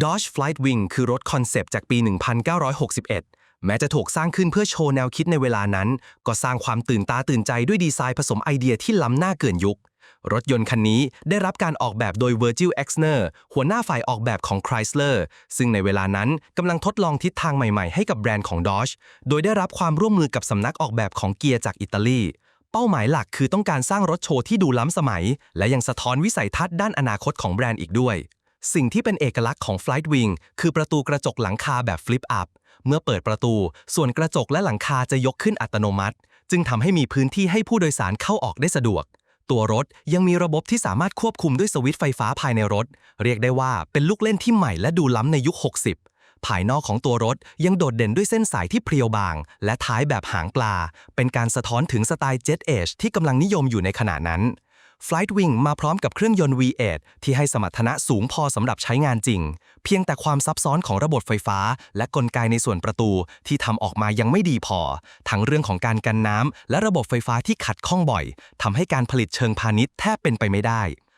Dodge Flight Wing คือรถคอนเซปต์จากปี 1961 แม้จะถูกสร้างขึ้นเพื่อโชว์แนวคิดในเวลานั้น ก็สร้างความตื่นตาตื่นใจด้วยดีไซน์ผสมไอเดียที่ล้ำหน้าเกินยุค รถยนต์คันนี้ได้รับการออกแบบโดย Virgil Exner หัวหน้าฝ่ายออกแบบของ Chrysler ซึ่งในเวลานั้นกำลังทดลองทิศทางใหม่ๆ ให้กับแบรนด์ของ Dodge โดยได้รับความร่วมมือกับสำนักออกแบบของเกียร์จากอิตาลีเป้าหมายหลักคือต้องการสร้างรถโชว์ที่ดูล้ำสมัย และยังสะท้อนวิสัยทัศน์ด้านอนาคตของแบรนด์อีกด้วย สิ่งที่เป็นเอกลักษณ์ของ Flight Wing คือประตูกระจกหลังคาแบบ Flip Up เมื่อเปิดประตู ส่วนกระจกและหลังคาจะยกขึ้นอัตโนมัติ จึงทำให้มีพื้นที่ให้ผู้โดยสารเข้าออกได้สะดวก ตัวรถยังมีระบบที่สามารถควบคุมด้วยสวิตช์ไฟฟ้าภายในรถ เรียกได้ว่าเป็นลูกเล่นที่ใหม่และดูล้ำในยุค 60ภายนอกของตัวรถยังโดดเด่นด้วยเส้นสายที่เพรียวบาง และท้ายแบบหางปลา เป็นการสะท้อนถึงสไตล์ Jet Age ที่กำลังนิยมอยู่ในขณะนั้น Flight Wing มาพร้อมกับเครื่องยนต์ V8 ที่ให้สมรรถนะสูงพอสำหรับใช้งานจริง เพียงแต่ความซับซ้อนของระบบไฟฟ้า และกลไกในส่วนประตูที่ทำออกมายังไม่ดีพอ ทั้งเรื่องของการกันน้ำและระบบไฟฟ้าที่ขัดข้องบ่อยทำให้การผลิตเชิงพาณิชย์แทบเป็นไปไม่ได้